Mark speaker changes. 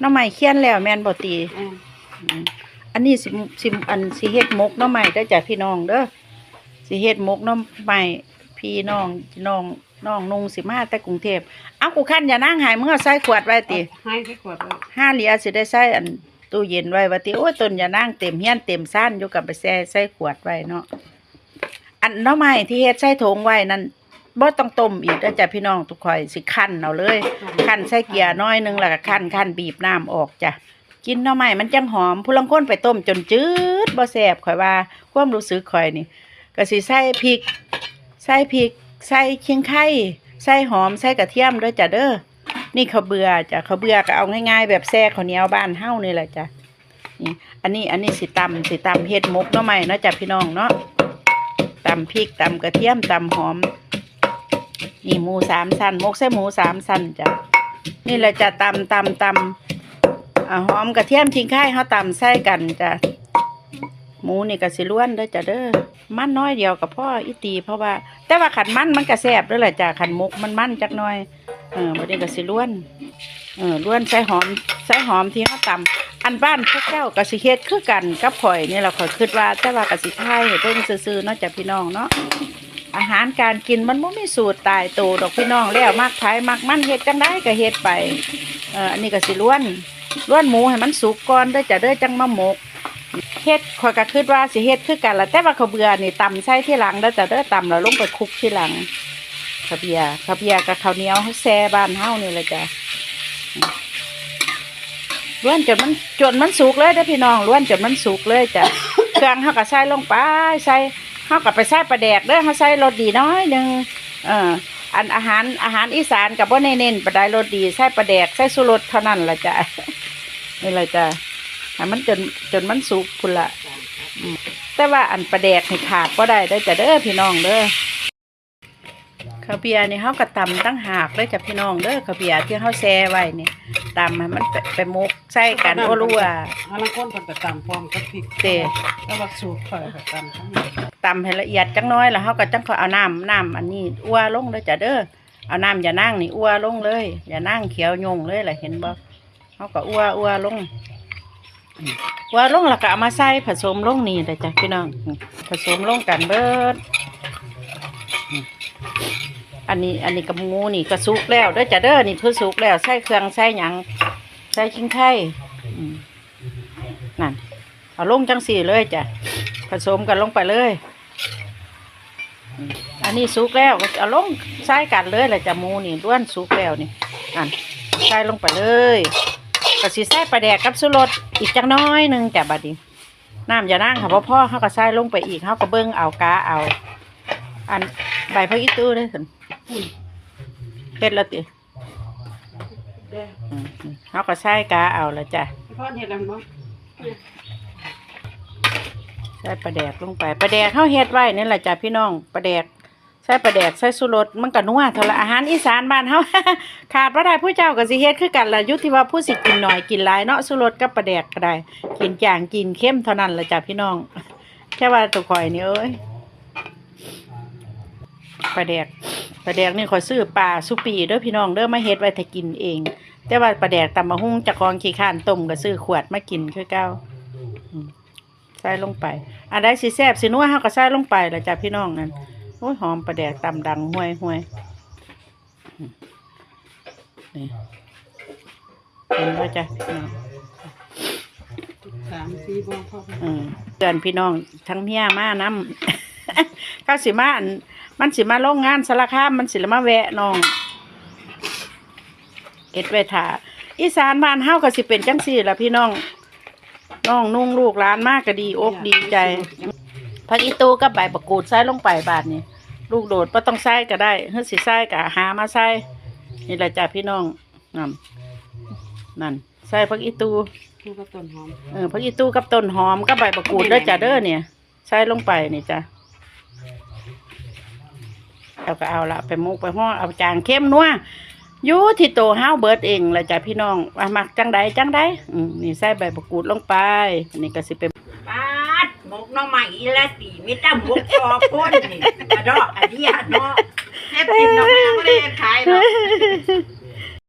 Speaker 1: หน้ำใหม่เคี่ยนแล้วแม่นบ่ตี
Speaker 2: อืม
Speaker 1: อืมอันนี้สิสิอันสิเฮ็ดหมกหน้ำใหม่ได้อจ้ะพี่น้องเด้อสิเฮ็ดหมกหน้ำใหม่พี่น้องน้องน้องนุงสิมาแต่กรุงเทพเอากูคันอย่านั่งหายมึงเอาใส่ขวดไว้ติ
Speaker 2: ให้ไปขวดเลย
Speaker 1: ห้าเหลียสิได้ใส่อันตู้เย็นไว้ว่าติโอ้ยต้นอย่านั่งเต็มเฮียนเต็มซ่านอยู่กับไปแช่ใส่ขวดไว้เนาะอันหน้ำใหม่ที่เฮ็ดใส่ถุงไว้นั่น บ่ต้องต้มอีกเด้อจ้ะพี่น้องทุกข่อยสิคั่นเอาเลย คั่นใส่เกียร์น้อยหนึงแล้วก็คั่นคั่นบีบน้ำออกจ้ะกินหน่อไม้มันจังหอมผู้ลังคนไปต้มจนจืดบ่แซ่บข่อยว่าความรู้สึกข่อยนี่ก็สิใส่พริก ใส่พริก ใส่เชียงไข่ใส่หอมใส่กระเทียมด้วยจ้ะเด้อนี่ข้าวเบื่อจ้ะข้าวเบื่อก็เอาง่ายๆ แบบแซ่ข้าวเหนียวบ้านเฮานี่แหละจ้ะนี่อันนี้อันนี้สิตำสิตำเฮ็ดหมกหน่อไม้เนาะจ้ะพี่น้องเนาะตำพริกตำกระเทียมตำหอม นี่หมูสามชั้นหมกใส่หมูสามชั้นจ้ะนี่แหละจะตำตำตำหอมกระเทียมชิงข่เขาตำใส่กันจ้ะหมูนี่ก็สิล้วนเด้อจ้ะเด้อมันน้อยเดียวกับพ่ออีตีเพราะว่า แต่ว่าขันมันมันก็แซบด้อแหละจ้ะขันหมกมันมันจักหน่อยเออวันนี้ก็สิล้วนเออล้วนใส่หอมใส่หอมที่เขาตำอันบ้านพวกเจ้าก็สิเฮ็ดคือกันกับข่อยนี่แหละข่อยคิดว่า แต่ว่าก็สิไทยให้เพิ่นซื่อๆนาะจ้ะพี่น้องเนาะ อาหารการกินมันบ่มีสูตรตายตัวดอกพี่น้องแล้วมักไผมักมันเฮ็ดจังได้ก็เฮ็ดไปเอออันนี้ก็สิล้วนล้วนหมูให้มันสุกก่อนเด้อจะเด้อจังมาหมกเฮ็ดข่อยก็คิดว่าสิเฮ็ดคือกันละแต่ว่าข้าวเบือนี่ตำใส่ที่หลังเด้อจะเด้อตำแล้วลงไปคลุกที่หลังข้าวเบียข้าวเบียกับข้าวเหนียวแซ่บ้านเฮานี่แหละจ้ะล้วนจนมันจนมันสุกเลยเด้อพี่น้องล้วนจนมันสุกเลยจ้ะเครื่องเฮาก็ใส่ลงไปใส่ เขากับไปใส่ปลาแดกเด้อเขาใส่รสดีน้อยหนึ่งเอออันอาหารอาหารอีสานกับว่าเน้นๆปลาได้รสดีใส่ปลาแดกใส่สุรสเท่านั้นละจ้ะนี่ละจ้ะให้มันจนจนมันสุกพุ่นละแต่ว่าอันปลาแดกให้ขาดก็ได้ได้จ้ะเด้อพี่น้องเด้อข้าวเบียร์นี่เขาก็ตำตั้งหากเลยจ้ะพี่น้องเด้อข้าวเบียร์ที่เขาแช่ไว้นี่ ตำให้มันไปไปมุกใส่กันโอ้รู้ว่า
Speaker 2: อันนั้นคนเพิ่นก็ตำพร้อมกับพริก
Speaker 1: เตะ
Speaker 2: แล้วว่าสูตรข่อยก็ตำทั้งนี้
Speaker 1: ตำให้ละเอียดจังน้อยแล้วเขาก็จังค่อยเอาน้ำน้ำอันนี้อ้วลงเลยจ้ะเด้อเอาน้ำอย่านั่งนี่อ้วลงเลยอย่านั่งเขียวยงเลยแหละเห็นบ่เขาก็อ้วอ้วลงอืมอ้วลงแล้วก็เอามาใส่ผสมลงนี่เลยจ้ะพี่น้องอืมผสมลงกันเบิด อันนี้อันนี้กับหมูนี่ก็สุกแล้วเด้อจ้ะเด้อนี่คือสุกแล้วใส่เครื่องใส่หยังใส่ชิ้งไข่อืมนั่นเอาลงจังสี่เลยจ้ะผสมกันลงไปเลยอืมอันนี้สุกแล้วเอาลงใส่กันเลยแหละจะหมูนี่ด้วนสุกแล้วนี่อันใส่ลงไปเลยก็สิใส่ปลาแดกกับสุรสอีกจักหน้อยหนึ่งจ้ะบัดนี้น้ำอย่านั่งค่ะพ่อพ่อเขาก็ใส่ลงไปอีกเขาก็เบิ้งเอากาเอา อันใบพักอีตู้ได้สิ เฮ็ดแล้วติ
Speaker 2: เด้อ
Speaker 1: อืมอืมเขาก็ใส่กาเอาแล้วจ้ะ
Speaker 2: พ่อเฮ็ดแล้วบ่
Speaker 1: ใส่ปลาแดกลงไปปลาแดกเขาเฮ็ดไว้นี่แหละจ้ะพี่น้องปลาแดกใส่ปลาแดกใส่สุรสมันก็นัวเท่าละอาหารอีสานบ้านเฮา ขาดบ่ได้ผู้เจ้าก็สิเฮ็ดคือกันล่ะอยุที่ว่าผู้สิกินหน่อยกินหลายเนาะสุรสกับปลาแดกก็ได้ กินจางกินเข้มเท่านั้นล่ะจ้ะพี่น้อง แค่ว่าตัวข่อยนี่เอ้ยปลาแดก ปลาแดกนี่ข่อยซื้อปลาสุปีเด้อพี่น้องเด้อมาเฮ็ดไว้ถ้ากินเอง แต่ว่าปลาแดกตำมะฮุ่งเจะคองขี้ข้านต้มก็ซื้อขวดมากินคือเก่าอืมใส่ลงไปอันใดสิแซ่บสินัวเฮาก็ใส่ลงไปละจ้ะพี่น้องนั่นโอ้ยหอมประแดกตำดังห่วยห่วยอืมนี่เห็นว่าจ้ะพี่น้อง
Speaker 2: สามสี่บ่พอ
Speaker 1: อืมเตือนพี่น้องทั้งเมียมานํ ก็สิมาอันมันสิมาโรงงานสารคามมันสิละมาแวะน้องเอ็ดไว้ถ่าอีสานบ้านเฮาก็สิเป็นจังซี่ล่ะพี่น้องน้องนุ่งลูกหลานมากก็ดีอกดีใจผักอีตูกับใบประกูดใส่ลงไปบาทนี่ลูกโดดก็ต้องใส่ก็ได้เฮ้ยสิใส่ก็หามาใส่นี่แหละจ้ะพี่น้องนั่นนั่นใส่ผักอีตู
Speaker 2: คือก็ต้นหอม
Speaker 1: เออผักอีตูกับต้นหอมกับใบประกูดเด้อจ้ะเด้อเนี่ยใส่ลงไปนี่จ้ะ เอาก็เอาละไปมุกไปห่อเอาจางเข้มนัวอยู่ที่โตห้าวเบิดเองละจ้ะพี่น้องว่ามักจังใดจังใดอืมนี่ใส่ใบประกูดลงไป นี่ก็สิเป็น
Speaker 3: ปาดหมกหน้องใหม่อีละตีมิตรหมกคอพ่นนี่กระดอกอันเดียเนาะแค่ติมน้องแม่ก็ได้ขายเนาะ